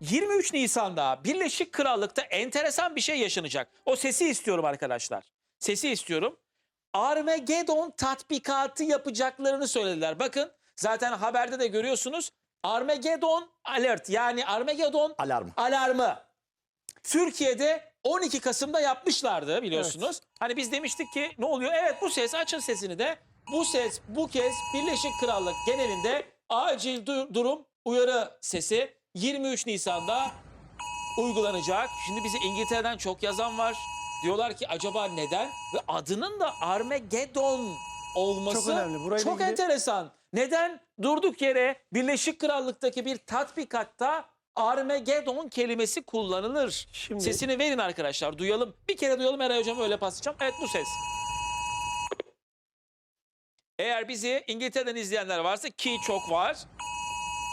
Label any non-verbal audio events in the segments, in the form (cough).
23 Nisan'da Birleşik Krallık'ta enteresan bir şey yaşanacak. O sesi istiyorum arkadaşlar. Sesi istiyorum. Armageddon tatbikatı yapacaklarını söylediler. Bakın zaten haberde de görüyorsunuz. Armageddon alert yani Armageddon Alarm. alarmı. Türkiye'de 12 Kasım'da yapmışlardı biliyorsunuz. Hani biz demiştik ki ne oluyor? Evet bu ses açın sesini de. Bu ses bu kez Birleşik Krallık genelinde acil du- durum uyarı sesi 23 Nisan'da uygulanacak. Şimdi bize İngiltere'den çok yazan var. Diyorlar ki acaba neden? Ve adının da Armageddon olması Çok önemli. Burayla çok ilgili- enteresan. Neden durduk yere Birleşik Krallık'taki bir tatbikatta Armageddon kelimesi kullanılır? Şimdi- Sesini verin arkadaşlar duyalım. Bir kere duyalım Eray Hocam öyle paslayacağım. Evet bu ses. Eğer bizi İngiltere'den izleyenler varsa ki çok var.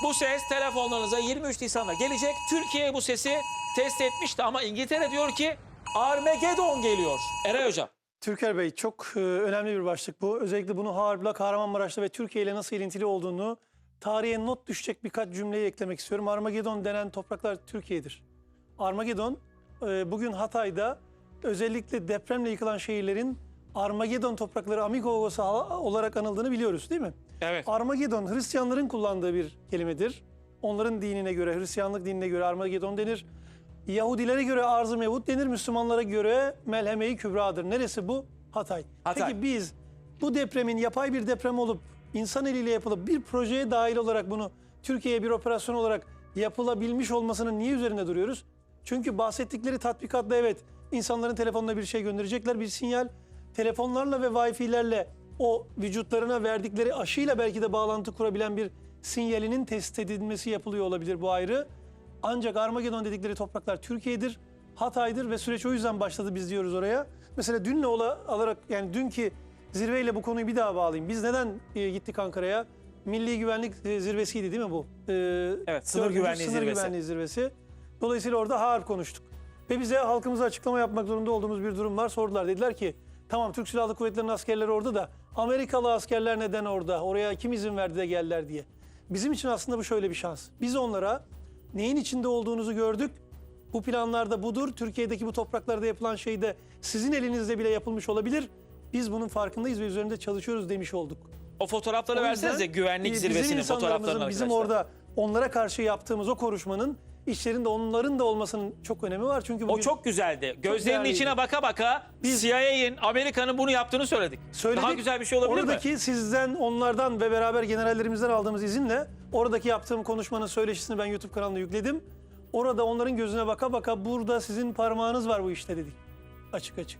Bu ses telefonlarınıza 23 Nisan'da gelecek. Türkiye bu sesi test etmişti ama İngiltere diyor ki Armageddon geliyor. Eray Hocam. Türker Bey çok e, önemli bir başlık bu. Özellikle bunu Harp'la, Kahramanmaraş'ta ve Türkiye ile nasıl ilintili olduğunu tarihe not düşecek birkaç cümleyi eklemek istiyorum. Armagedon denen topraklar Türkiye'dir. Armagedon e, bugün Hatay'da özellikle depremle yıkılan şehirlerin Armagedon toprakları Amigos olarak anıldığını biliyoruz değil mi? Evet. Armagedon Hristiyanların kullandığı bir kelimedir. Onların dinine göre, Hristiyanlık dinine göre Armagedon denir. Yahudilere göre Arz-ı Mevud denir, Müslümanlara göre Melheme-i Kübra'dır. Neresi bu? Hatay. Hatay. Peki biz bu depremin yapay bir deprem olup insan eliyle yapılıp bir projeye dahil olarak bunu Türkiye'ye bir operasyon olarak yapılabilmiş olmasının niye üzerinde duruyoruz? Çünkü bahsettikleri tatbikatla evet insanların telefonuna bir şey gönderecekler bir sinyal. Telefonlarla ve Wi-Fi'lerle o vücutlarına verdikleri aşıyla belki de bağlantı kurabilen bir sinyalinin test edilmesi yapılıyor olabilir bu ayrı. Ancak Armagedon dedikleri topraklar Türkiye'dir, Hatay'dır ve süreç o yüzden başladı biz diyoruz oraya. Mesela dünle ola, alarak yani dünkü zirveyle bu konuyu bir daha bağlayayım. Biz neden e, gittik Ankara'ya? Milli Güvenlik e, Zirvesi'ydi değil mi bu? E, Evet, sınır dördüncü güvenliği sınır zirvesi. güvenliği zirvesi. Dolayısıyla orada harp konuştuk. Ve bize halkımıza açıklama yapmak zorunda olduğumuz bir durum var. Sordular dediler ki tamam Türk Silahlı Kuvvetleri'nin askerleri orada da Amerikalı askerler neden orada? Oraya kim izin verdi de geldiler diye. Bizim için aslında bu şöyle bir şans. Biz onlara neyin içinde olduğunuzu gördük. Bu planlarda budur. Türkiye'deki bu topraklarda yapılan şey de sizin elinizde bile yapılmış olabilir. Biz bunun farkındayız ve üzerinde çalışıyoruz demiş olduk. O fotoğrafları O versenize güvenlik e, zirvesinin fotoğraflarını insanlarımızın, Bizim arkadaşlar. orada onlara karşı yaptığımız o konuşmanın içlerinde onların da olmasının çok önemi var. Çünkü O bugün çok güzeldi. Gözlerinin değerliydi. içine baka baka Biz- CIA'nin, Amerika'nın bunu yaptığını söyledik. söyledik. Daha güzel bir şey olabilir mi? Oradaki sizden, onlardan ve beraber generallerimizden aldığımız izinle oradaki yaptığım konuşmanın söyleşisini ben YouTube kanalına yükledim. Orada onların gözüne baka baka burada sizin parmağınız var bu işte dedik. Açık açık.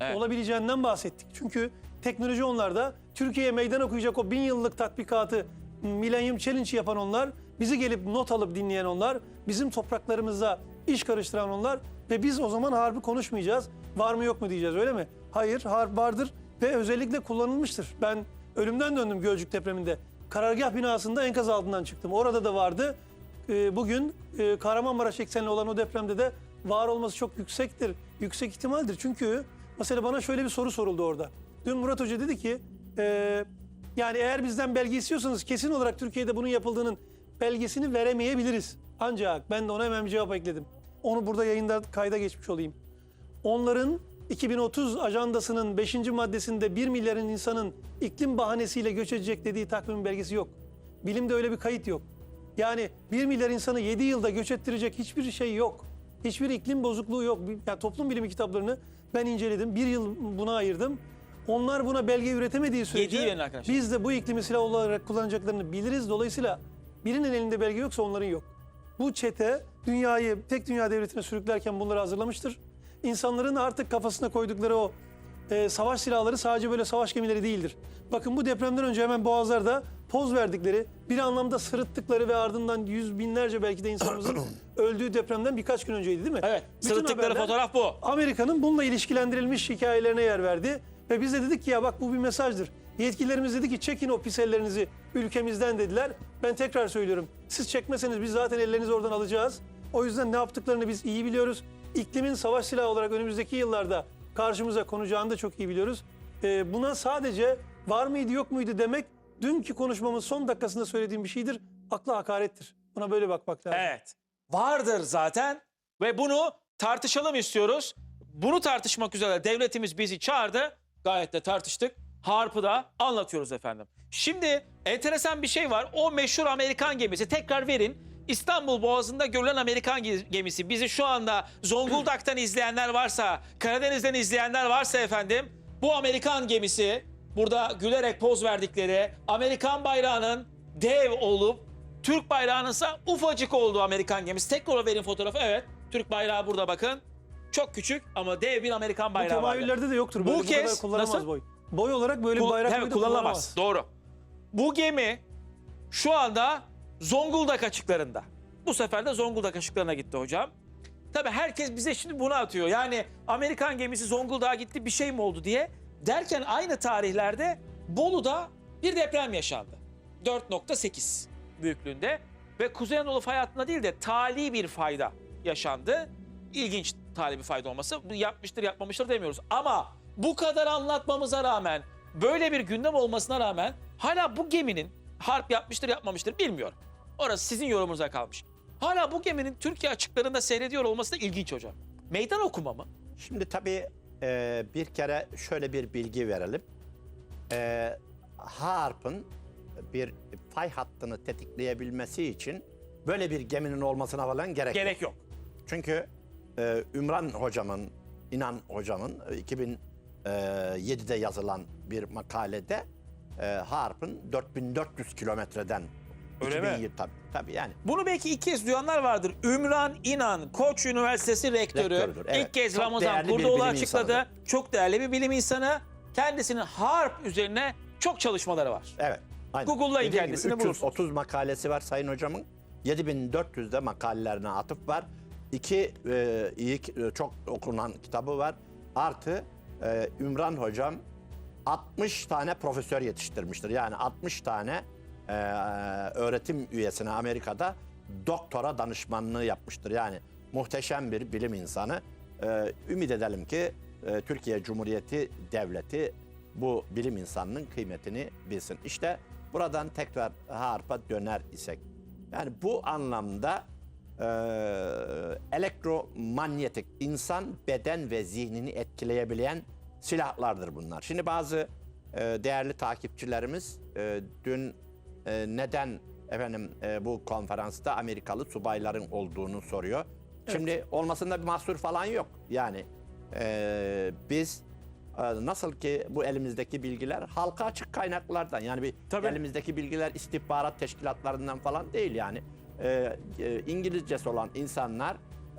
Evet. Olabileceğinden bahsettik. Çünkü teknoloji onlarda. Türkiye'ye meydan okuyacak o bin yıllık tatbikatı Millennium Challenge yapan onlar. Bizi gelip not alıp dinleyen onlar. Bizim topraklarımıza iş karıştıran onlar. Ve biz o zaman harbi konuşmayacağız. Var mı yok mu diyeceğiz öyle mi? Hayır harp vardır ve özellikle kullanılmıştır. Ben ölümden döndüm Gölcük depreminde. Karargah binasında enkaz altından çıktım. Orada da vardı. Ee, Bugün e, Kahramanmaraş eksenli olan o depremde de var olması çok yüksektir. Yüksek ihtimaldir. Çünkü mesela bana şöyle bir soru soruldu orada. Dün Murat Hoca dedi ki e, yani eğer bizden belge istiyorsanız kesin olarak Türkiye'de bunun yapıldığının belgesini veremeyebiliriz. Ancak ben de ona hemen bir cevap ekledim. Onu burada yayında kayda geçmiş olayım. Onların 2030 ajandasının 5. maddesinde 1 milyarın insanın iklim bahanesiyle göç edecek dediği takvimin belgesi yok. Bilimde öyle bir kayıt yok. Yani 1 milyar insanı 7 yılda göç ettirecek hiçbir şey yok. Hiçbir iklim bozukluğu yok. Yani toplum bilimi kitaplarını ben inceledim. Bir yıl buna ayırdım. Onlar buna belge üretemediği sürece biz de bu iklimi silah olarak kullanacaklarını biliriz. Dolayısıyla birinin elinde belge yoksa onların yok. Bu çete dünyayı tek dünya devletine sürüklerken bunları hazırlamıştır. İnsanların artık kafasına koydukları o e, savaş silahları sadece böyle savaş gemileri değildir. Bakın bu depremden önce hemen Boğazlar'da poz verdikleri, bir anlamda sırıttıkları ve ardından yüz binlerce belki de insanımızın (clears throat) öldüğü depremden birkaç gün önceydi değil mi? Evet. Bütün Sırıttıkları fotoğraf bu. Amerika'nın bununla ilişkilendirilmiş hikayelerine yer verdi. Ve biz de dedik ki ya bak bu bir mesajdır. Yetkililerimiz dedi ki çekin o pis ellerinizi ülkemizden dediler. Ben tekrar söylüyorum. Siz çekmeseniz biz zaten ellerinizi oradan alacağız. O yüzden ne yaptıklarını biz iyi biliyoruz. İklimin savaş silahı olarak önümüzdeki yıllarda karşımıza konacağını da çok iyi biliyoruz. Ee, buna sadece var mıydı yok muydu demek dünkü konuşmamın son dakikasında söylediğim bir şeydir. Akla hakarettir. Buna böyle bakmak lazım. Evet. vardır zaten ve bunu tartışalım istiyoruz. Bunu tartışmak üzere devletimiz bizi çağırdı. Gayet de tartıştık. Harp'ı da anlatıyoruz efendim. Şimdi enteresan bir şey var. O meşhur Amerikan gemisi tekrar verin. İstanbul Boğazı'nda görülen Amerikan ge- gemisi. Bizi şu anda Zonguldak'tan izleyenler varsa, Karadeniz'den izleyenler varsa efendim bu Amerikan gemisi burada gülerek poz verdikleri Amerikan bayrağının dev olup Türk bayrağının ise ufacık olduğu Amerikan gemisi. Tekrar verin fotoğrafı. Evet. Türk bayrağı burada bakın. Çok küçük ama dev bir Amerikan Bu bayrağı var. temayüllerde de yoktur. Bu Böyle bu, kez kadar kullanamaz nasıl? boy. Boy olarak böyle bir Kul- bayrak evet, da kullanılamaz. kullanamaz. Doğru. Bu gemi şu anda Zonguldak açıklarında. Bu sefer de Zonguldak açıklarına gitti hocam. Tabii herkes bize şimdi bunu atıyor. Yani Amerikan gemisi Zonguldak'a gitti bir şey mi oldu diye. Derken aynı tarihlerde Bolu'da bir deprem yaşandı. 4.8 büyüklüğünde ve Kuzey Anadolu fay hattında değil de tali bir fayda yaşandı. İlginç tali bir fayda olması. Yapmıştır yapmamıştır demiyoruz. Ama bu kadar anlatmamıza rağmen böyle bir gündem olmasına rağmen hala bu geminin harp yapmıştır yapmamıştır bilmiyorum. Orası sizin yorumunuza kalmış. Hala bu geminin Türkiye açıklarında seyrediyor olması da ilginç hocam. Meydan okuma mı? Şimdi tabii e, bir kere şöyle bir bilgi verelim. E, Harp'ın bir fay hattını tetikleyebilmesi için böyle bir geminin olmasına falan gerek, yok. Gerek yok. Çünkü e, Ümran hocamın, İnan hocamın e, 2007'de yazılan bir makalede e, Harp'ın 4400 kilometreden Öyle mi? 2007 tabii, tabii yani Bunu belki ilk kez duyanlar vardır. Ümran İnan, Koç Üniversitesi rektörü. Rektörüdür, evet. İlk kez Çok Ramazan Kurdoğlu açıkladı. insanıdır. Çok değerli bir bilim insanı. Kendisinin harp üzerine çok çalışmaları var. Evet. Google'layın kendisini gibi bulursunuz. 330 makalesi var Sayın Hocam'ın. 7400'de makalelerine atıf var. İki e, iyi e, çok okunan kitabı var. Artı e, Ümran Hocam 60 tane profesör yetiştirmiştir. Yani 60 tane e, öğretim üyesine Amerika'da doktora danışmanlığı yapmıştır. Yani muhteşem bir bilim insanı. E, ümit edelim ki e, Türkiye Cumhuriyeti Devleti bu bilim insanının kıymetini bilsin. İşte buradan tekrar harpa döner isek. Yani bu anlamda e, elektromanyetik insan beden ve zihnini etkileyebilen silahlardır bunlar. Şimdi bazı e, değerli takipçilerimiz e, dün e, neden efendim e, bu konferansta Amerikalı subayların olduğunu soruyor. Şimdi olmasında bir mahsur falan yok. Yani e, biz e, nasıl ki bu elimizdeki bilgiler halka açık kaynaklardan yani bir Tabii. elimizdeki bilgiler istihbarat teşkilatlarından falan değil yani E, e, İngilizcesi olan insanlar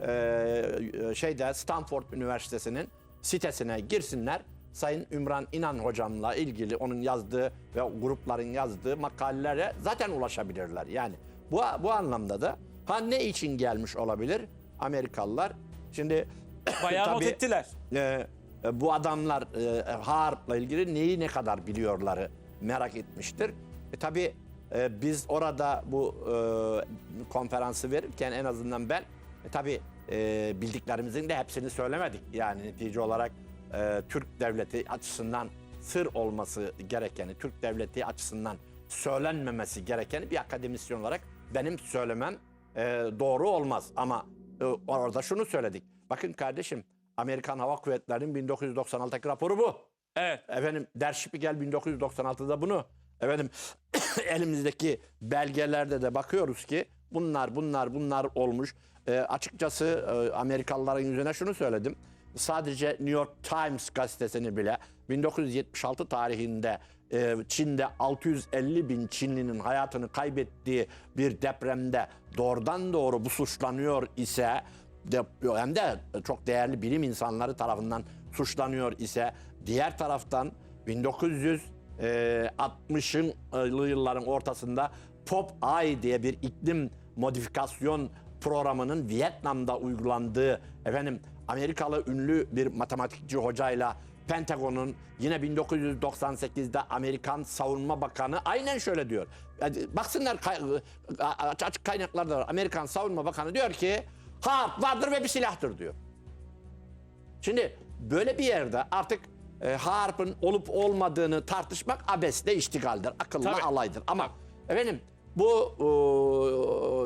e, şeyde Stanford Üniversitesi'nin sitesine girsinler. Sayın Ümran İnan hocamla ilgili onun yazdığı ve grupların yazdığı makalelere zaten ulaşabilirler. Yani bu bu anlamda da ha ne için gelmiş olabilir Amerikalılar? Şimdi (coughs) Bayağı not tabii, ettiler. e, e, bu adamlar e, Harp'la ilgili neyi ne kadar biliyorları merak etmiştir. E, tabii e, biz orada bu e, konferansı verirken en azından ben e, tabii e, bildiklerimizin de hepsini söylemedik. Yani netice olarak e, Türk devleti açısından sır olması gerekeni, Türk devleti açısından söylenmemesi gerekeni bir akademisyen olarak benim söylemem e, doğru olmaz. Ama e, orada şunu söyledik. Bakın kardeşim Amerikan Hava Kuvvetleri'nin 1996'daki raporu bu. Evet. Efendim Der Spiegel 1996'da bunu. Efendim (coughs) elimizdeki belgelerde de bakıyoruz ki bunlar bunlar bunlar olmuş. E, açıkçası e, Amerikalıların yüzüne şunu söyledim. Sadece New York Times gazetesini bile 1976 tarihinde e, Çin'de 650 bin Çinlinin hayatını kaybettiği bir depremde doğrudan doğru bu suçlanıyor ise de, hem de çok değerli bilim insanları tarafından suçlanıyor ise diğer taraftan 1960'lı yılların ortasında Pop Eye diye bir iklim modifikasyon programının Vietnam'da uygulandığı efendim Amerikalı ünlü bir matematikçi hocayla Pentagon'un yine 1998'de Amerikan Savunma Bakanı aynen şöyle diyor. Yani baksınlar açık kaynaklarda var. Amerikan Savunma Bakanı diyor ki harp vardır ve bir silahtır diyor. Şimdi böyle bir yerde artık e, harpın olup olmadığını tartışmak abesle iştigaldir. Akılla Tabii. alaydır. Ama efendim bu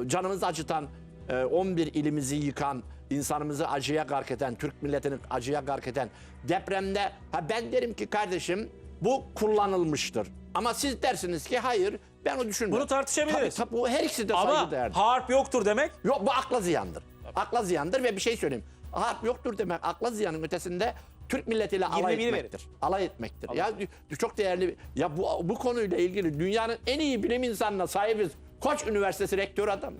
e, canımızı acıtan e, 11 ilimizi yıkan, insanımızı acıya gark eden, Türk milletini acıya gark eden depremde ha ben derim ki kardeşim bu kullanılmıştır. Ama siz dersiniz ki hayır ben o düşünmüyorum. Bunu tartışabiliriz. Tabii, tabii, bu her ikisi de Ama saygı değerli. harp yoktur demek Yok bu akla ziyandır. Akla ziyandır ve bir şey söyleyeyim. Harp yoktur demek akla ziyanın ötesinde Türk milletiyle alay 21 etmektir. Alay etmektir. Ya çok değerli ya bu bu konuyla ilgili dünyanın en iyi bilim insanına sahibiz. Koç Üniversitesi rektörü adam.